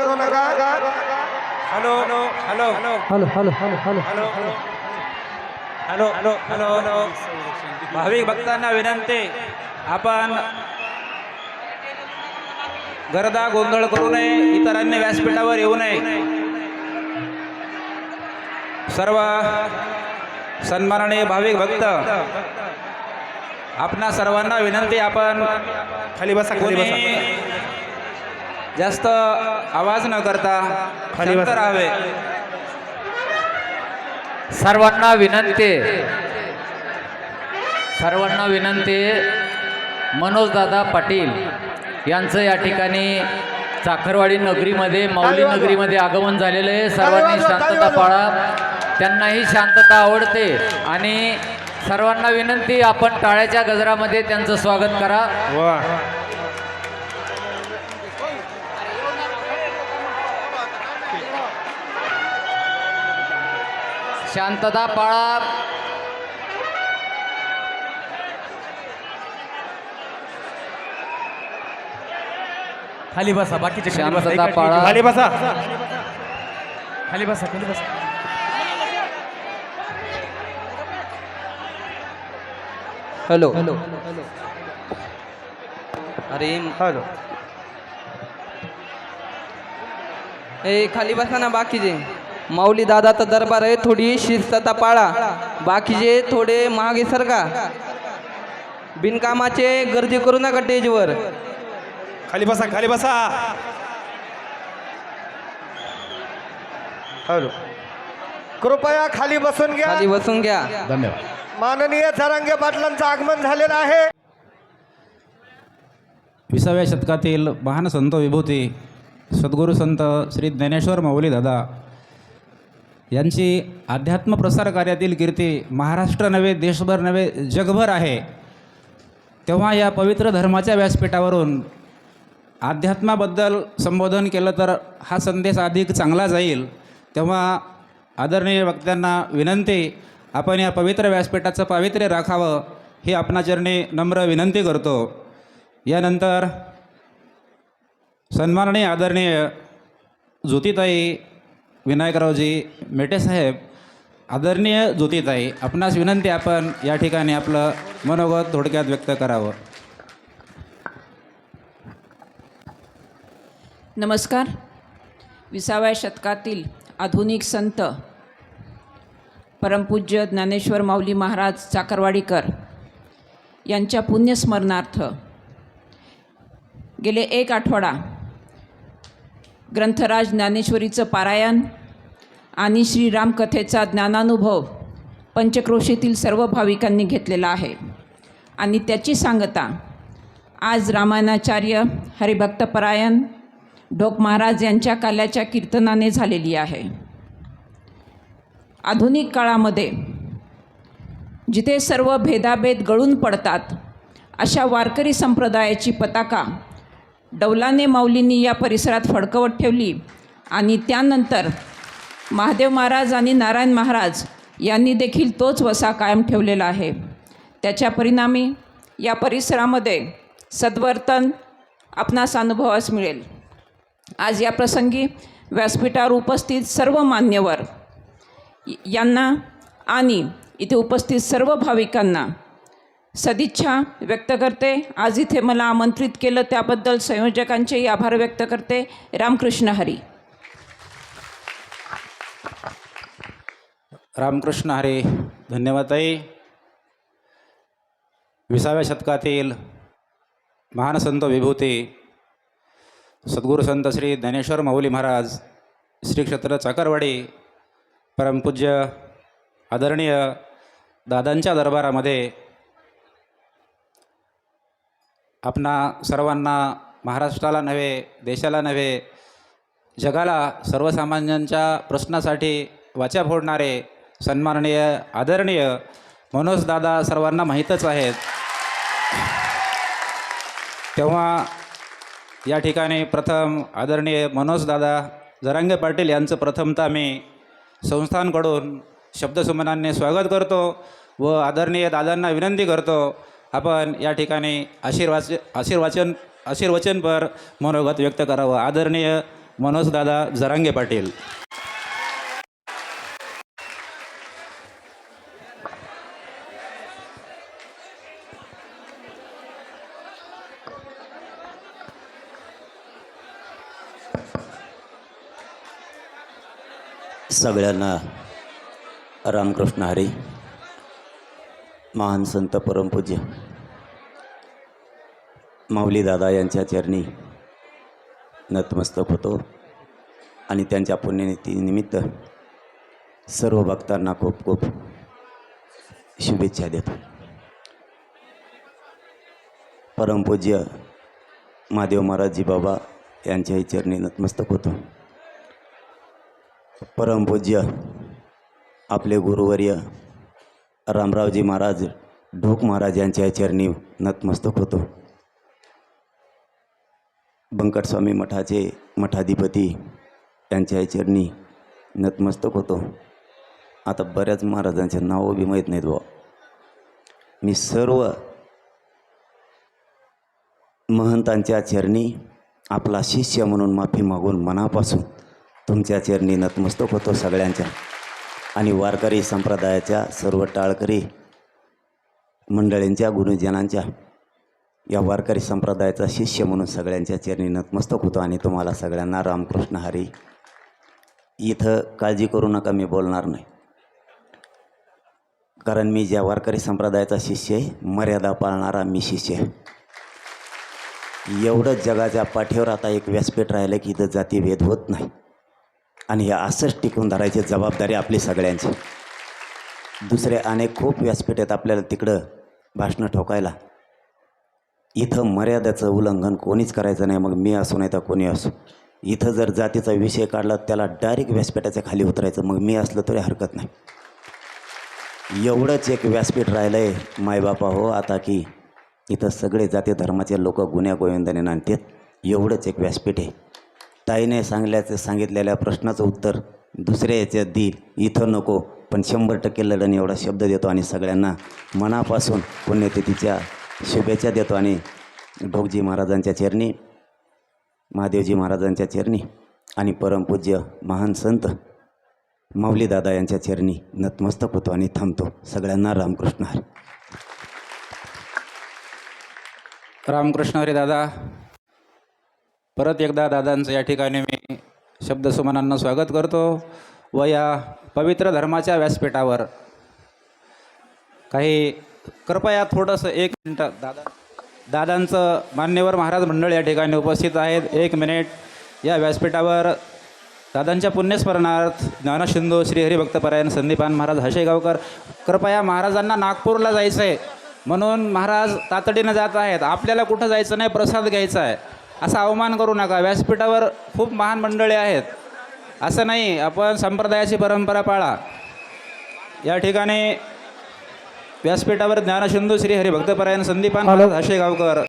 करू नका. Hello hello hello. Hello hello hello hello. Hello hello. Hello hello hello hello. भाविक भक्तांना विनंती आपण गरदा गोंधळ करू नये इतरांनी व्यासपीठावर येऊ नये. सर्व सन्माननीय भाविक भक्त आपणा सर्वांना विनंती आपण खाली बसा खाली बसा. जास्त आवाज न करता खाली बसा. राहावे सर्वांना विनंती. सर्वांना विनंती. मनोजदादा पाटील यांचं या ठिकाणी चाकरवाडी नगरीमध्ये माऊली नगरीमध्ये आगमन झालेलं आहे. सर्वांनी शांतता पाळा. त्यांनाही शांतता आवडते. आणि सर्वांना विनंती आपण टाळ्याच्या गजरामध्ये त्यांचं स्वागत करा. वा. शांतता पाळा. खाली बसा बाकीचे खाली बसा. शांतता पाळा. खाली बसा. खाली बसा खाली बसा. हॅलो. अरे हॅलो. ए खाली बसा ना बाकीचे. माऊली दादाचा दरबार आहे थोडी शिस्तता पाळा. बाकीचे थोडे मागे सरका बिनकामाचे गर्दी करू नका टेजवर खाली बसा खाली बसा. हॅलो. कृपया खाली बसून घ्या. खाली बसून घ्या. माननीय झरांगे पाटलांचं आगमन झालेलं आहे. विसाव्या शतकातील महान संत विभूती सद्गुरू संत श्री ज्ञानेश्वर माऊली दादा यांची अध्यात्म प्रसार कार्यातील कीर्ती महाराष्ट्र नव्हे देशभर नव्हे जगभर आहे. तेव्हा या पवित्र धर्माच्या व्यासपीठावरून अध्यात्माबद्दल संबोधन केलं तर हा संदेश अधिक चांगला जाईल. तेव्हा आदरणीय वक्त्यांना विनंती आपण या पवित्र व्यासपीठाचं पावित्र्य राखावं ही आपणाचरणी नम्र विनंती करतो. यानंतर सन्माननीय आदरणीय ज्योतिताई विनायकरावजी मेटेसाहेब आदरणीय ज्योतिताई आपणास विनंती आपण या ठिकाणी आपलं मनोगत थोडक्यात व्यक्त करावं. नमस्कार. विसाव्या शतकातील आधुनिक संत परमपूज्य ज्ञानेश्वर माऊली महाराज चाकरवाडीकर यांच्या पुण्यस्मरणार्थ गेले एक आठवडा ग्रंथराज ज्ञानेश्वरीचं पारायण आणि श्रीरामकथेचा ज्ञानानुभव पंचक्रोशीतील सर्व भाविकांनी घेतलेला आहे. आणि त्याची सांगता आज रामायणाचार्य हरिभक्तपरायण ढोक महाराज यांच्या काल्याच्या कीर्तनाने झालेली आहे. आधुनिक काळामध्ये जिथे सर्व भेदाभेद गळून पडतात अशा वारकरी संप्रदायाची पताका डौलाने माऊलींनी या परिसरात फडकवत ठेवली आणि त्यानंतर महादेव महाराज आणि नारायण महाराज यांनी देखील तोच वसा कायम ठेवलेला आहे. त्याच्या परिणामी या परिसरामध्ये सद्वर्तन आपणास अनुभवास मिळेल. आज या प्रसंगी व्यासपीठावर उपस्थित सर्व मान्यवर यांना आणि इथे उपस्थित सर्व भाविकांना सदिच्छा व्यक्त करते. आज इथे मला आमंत्रित केलं त्याबद्दल संयोजकांचेही आभार व्यक्त करते. रामकृष्ण हरी. रामकृष्ण हरे धन्यवाद ताई. विसाव्या शतकातील महान संत विभूती सद्गुरू संत श्री ज्ञानेश्वर माऊली महाराज श्री क्षेत्र चाकरवाडी परमपूज्य आदरणीय दादांच्या दरबारामध्ये आपणा सर्वांना महाराष्ट्राला नव्हे देशाला नव्हे जगाला सर्वसामान्यांच्या प्रश्नासाठी वाचा फोडणारे सन्माननीय आदरणीय मनोजदादा सर्वांना माहीतच आहेत. तेव्हा या ठिकाणी प्रथम आदरणीय मनोजदादा जरांगे पाटील यांचं प्रथमतः मी संस्थांकडून शब्दसुमनांनी स्वागत करतो व आदरणीय दादांना विनंती करतो आपण या ठिकाणी आशीर्वाच आशीर्वाचन आशीर्वचनपर मनोगत व्यक्त करावं. आदरणीय मनोजदादा जरांगे पाटील. सगळ्यांना रामकृष्ण हरी. महान संत परमपूज्य माऊलीदादा यांच्या चरणी नतमस्तक होतो. आणि त्यांच्या पुण्यनिमित्त सर्व भक्तांना खूप खूप शुभेच्छा देतो. परमपूज्य महादेव महाराजजी बाबा यांच्याही चरणी नतमस्तक होतो. परमपूज्य आपले गुरुवर्य रामरावजी महाराज ढोक महाराज यांच्या चरणी नतमस्तक होतो. बंकटस्वामी मठाचे मठाधिपती यांच्या चरणी नतमस्तक होतो. आता बऱ्याच महाराजांचे नावं बी माहीत नाहीत बुवा. मी सर्व महंतांच्या चरणी आपला शिष्य म्हणून माफी मागून मनापासून तुमच्या चरणी नतमस्तक होतो सगळ्यांच्या. आणि वारकरी संप्रदायाच्या सर्व टाळकरी मंडळींच्या गुरुजनांच्या या वारकरी संप्रदायाचा शिष्य म्हणून सगळ्यांच्या चरणी नतमस्तक होतो आणि तुम्हाला सगळ्यांना रामकृष्ण हरी. इथं काळजी करू नका मी बोलणार नाही. कारण मी ज्या वारकरी संप्रदायाचा शिष्य आहे मर्यादा पाळणारा मी शिष्य आहे. एवढंच जगाच्या पाठीवर आता एक व्यासपीठ राहिलं की इथं जातीभेद होत नाही. आणि हे असंच टिकून धरायची जबाबदारी आपली सगळ्यांची. दुसरे अनेक खूप व्यासपीठ आहेत आपल्याला तिकडं भाषणं ठोकायला. इथं मर्यादेचं उल्लंघन कोणीच करायचं नाही मग मी असो नाही तर कोणी असो. इथं जर जातीचा विषय काढला त्याला डायरेक्ट व्यासपीठाच्या खाली उतरायचं मग मी असलं तरी हरकत नाही. एवढंच एक व्यासपीठ राहिलं आहे मायबापा हो आता की इथं सगळे जाती धर्माचे लोक गुन्ह्या गोविंदाने नांदतात. एवढंच एक व्यासपीठ आहे. ताईने सांगल्याचं सांगितलेल्या प्रश्नाचं उत्तर दुसऱ्या याच्यात देईल इथं नको पण शंभर टक्के लढण एवढा शब्द देतो आणि सगळ्यांना मनापासून पुण्यतिथीच्या शुभेच्छा देतो आणि ढोकजी महाराजांच्या चरणी महादेवजी महाराजांच्या चरणी आणि परमपूज्य महान संत माऊलीदादा यांच्या चरणी नतमस्तक होतो आणि थांबतो. सगळ्यांना रामकृष्ण हरी. रामकृष्ण हरी दादा परत एकदा दादांचं या ठिकाणी मी शब्दसुमनांना स्वागत करतो. व या पवित्र धर्माच्या व्यासपीठावर. काही कृपया थोडंसं एक मिनटं दादा दादांचं मान्यवर महाराज मंडळ या ठिकाणी उपस्थित आहेत. एक मिनिट. या व्यासपीठावर दादांच्या पुण्यस्मरणार्थ ज्ञानशिंदू श्री हरिभक्तपरायण संदीपान महाराज हशेगावकर कृपया महाराजांना नागपूरला जायचं आहे म्हणून महाराज तातडीनं जात आहेत. आपल्याला कुठं जायचं नाही? प्रसाद घ्यायचा आहे. असा अवमान करू नका. व्यासपीठावर खूप महान मंडळी आहेत. असं नाही आपण संप्रदायाची परंपरा पाळा. या ठिकाणी व्यासपीठावर ज्ञानसिंधू श्री हरिभक्तपरायण संदीपान महाराज हशेगावकर